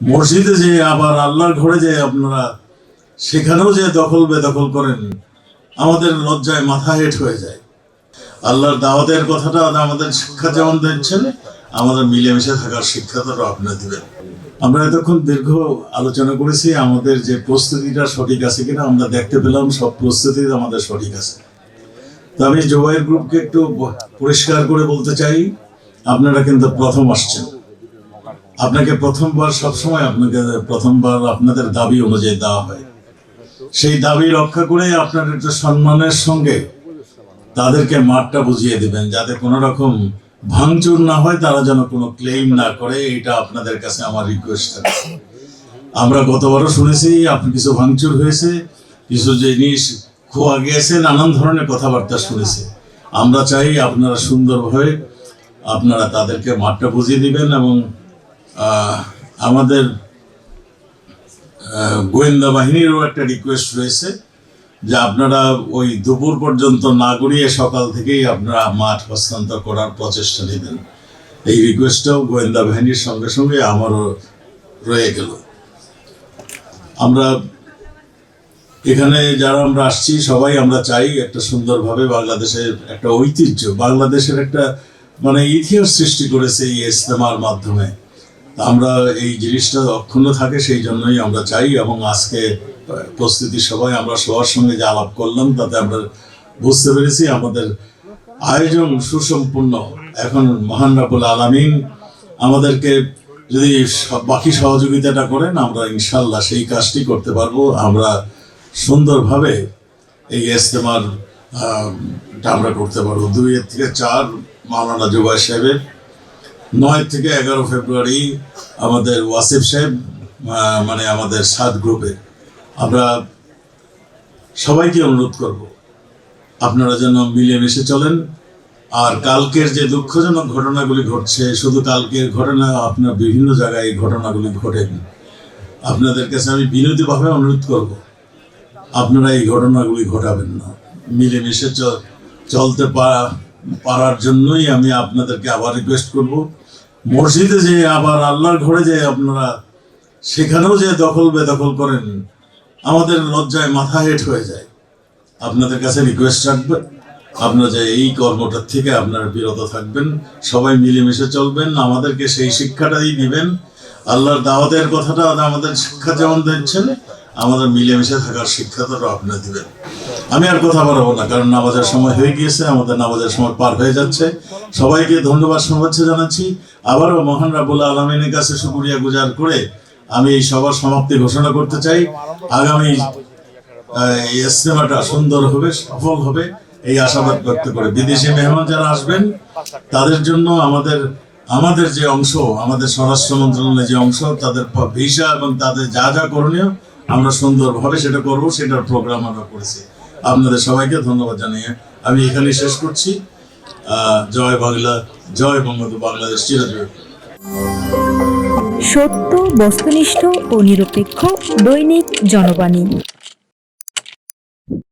মসজিদে যে আবার আল্লাহর ঘরে যে আপনারা, সেখানেও যে দখল বেদখল করেন, আমাদের লজ্জায় মাথা হেট হয়ে যায়। আল্লাহর দাওয়াতের কথাটা আমাদের শিক্ষা যেমন দিচ্ছেন, আমাদের মিলেমিশে থাকার শিক্ষা শিক্ষাটাও আপনারা দিবেন। আমরা এতক্ষণ দীর্ঘ আলোচনা করেছি, আমাদের যে প্রস্তুতিটা সঠিক আছে কিনা আমরা দেখতে পেলাম, সব প্রস্তুতি আমাদের সঠিক আছে। তো আমি জোবাইয়ের গ্রুপকে একটু পরিষ্কার করে বলতে চাই, আপনারা কিন্তু প্রথম আসছেন। আপনাকে প্রথমবার সবসময় আপনাকে, প্রথমবার আপনাদের দাবি অনুযায়ী দেওয়া হয়। সেই দাবি রক্ষা করে আপনার একটু সম্মানের সঙ্গে তাদেরকে মাঠটা বুঝিয়ে দিবেন, যাতে কোনো রকম ভাঙচুর না হয়, তারা যেন কোনো ক্লেম না করে, এটা আপনাদের কাছে আমার রিকোয়েস্ট আছে আমরা গতবারও শুনেছি, আপনি কিছু ভাঙচুর হয়েছে, কিছু জিনিস খোয়া গিয়েছে, নানান ধরনের কথাবার্তা শুনেছি। আমরা চাই আপনারা সুন্দরভাবে আপনারা তাদেরকে মাঠটা বুঝিয়ে দিবেন এবং আমাদের গোয়েন্দা বাহিনীরও একটা রিকোয়েস্ট রয়েছে যে আপনারা ওই দুপুর পর্যন্ত না গড়িয়ে সকাল থেকেই আপনারা মাঠ হস্তান্তর করার প্রচেষ্টা নেবেন। এই রিকোয়েস্টটাও গোয়েন্দা বাহিনীর সঙ্গে সঙ্গে আমারও রয়ে গেল। আমরা এখানে যারা আমরা আসছি, সবাই আমরা চাই একটা সুন্দরভাবে বাংলাদেশের একটা ঐতিহ্য, বাংলাদেশের একটা মানে ইতিহাস সৃষ্টি করেছে এই ইস্তেমার মাধ্যমে। আমরা এই জিনিসটা অক্ষুণ্ণ থাকে, সেই জন্যই আমরা চাই এবং আজকে প্রস্তুতি সবাই আমরা সবার সঙ্গে যে আলাপ করলাম, তাতে আমরা বুঝতে পেরেছি আমাদের আয়োজন সুসম্পূর্ণ। এখন মহান রাবুল আলামিন আমাদেরকে যদি বাকি সহযোগিতাটা করেন, আমরা ইনশাল্লাহ সেই কাজটি করতে পারব। আমরা সুন্দরভাবে এই ইস্তেমার আমরা করতে পারব। দুই থেকে চার মাওলানা জুবাই সাহেবের নয় থেকে এগারো ফেব্রুয়ারি আমাদের ওয়াসিফ সাহেব মানে আমাদের সাত গ্রুপে আমরা সবাইকে অনুরোধ করব, আপনারা যেন মিলেমিশে চলেন। আর কালকের যে দুঃখজনক ঘটনাগুলি ঘটছে, শুধু কালকের ঘটনা আপনার বিভিন্ন জায়গায় এই ঘটনাগুলি ঘটেন আপনাদের কাছে আমি বিনতিভাবে অনুরোধ করব, আপনারা এই ঘটনাগুলি ঘটাবেন না। মিলেমিশে চলতে পারার জন্যই আমি আপনাদেরকে আবার রিকোয়েস্ট করব। মসজিদে যে আবার আল্লাহর ঘরে যে আপনারা, সেখানেও যে দখল বেদখল করেন, আমাদের লজ্জায় মাথা হেট হয়ে যায়। আপনাদের কাছে রিকোয়েস্ট রাখবে। আপনারা যে এই কর্মটার থেকে আপনারা বিরত থাকবেন, সবাই মিলেমিশে চলবেন, আমাদেরকে সেই শিক্ষাটাই দিবেন। আল্লাহর দাওয়াতের কথাটা আমাদের শিক্ষা যেমন দিচ্ছেন, আমাদের মিলেমিশে থাকার শিক্ষাটাও আপনারা দিবেন। আমি আর কথা বাড়াবো না, কারণ নামাজের সময় হয়ে গিয়েছে, আমাদের নামাজের সময় পার হয়ে যাচ্ছে। সবাইকে ধন্যবাদ, শুভেচ্ছা জানাচ্ছি। আবারও মহান রাবুল আলমিনের কাছে শুকরিয়া গুজার করে আমি এই সবার সমাপ্তি ঘোষণা করতে চাই। আগামী ইস্তেমাটা সুন্দর হবে, সফল হবে, এই আশাবাদ ব্যক্ত করে। বিদেশি মেহমান যারা আসবেন, তাদের জন্য আমাদের আমাদের যে অংশ, আমাদের স্বরাষ্ট্র মন্ত্রণালয়ের যে অংশ, তাদের ভিসা এবং তাদের যা যা করণীয় আমরা সুন্দরভাবে সেটা করব, সেটার প্রোগ্রাম আমরা করেছি। আপনাদের সবাইকে ধন্যবাদ জানিয়ে আমি এখানে শেষ করছি। জয় বাংলা, জয় বঙ্গবন্ধু বাংলাদেশ চিরাজয় সত্য, বস্তুনিষ্ঠ ও নিরপেক্ষ দৈনিক জনবাণী।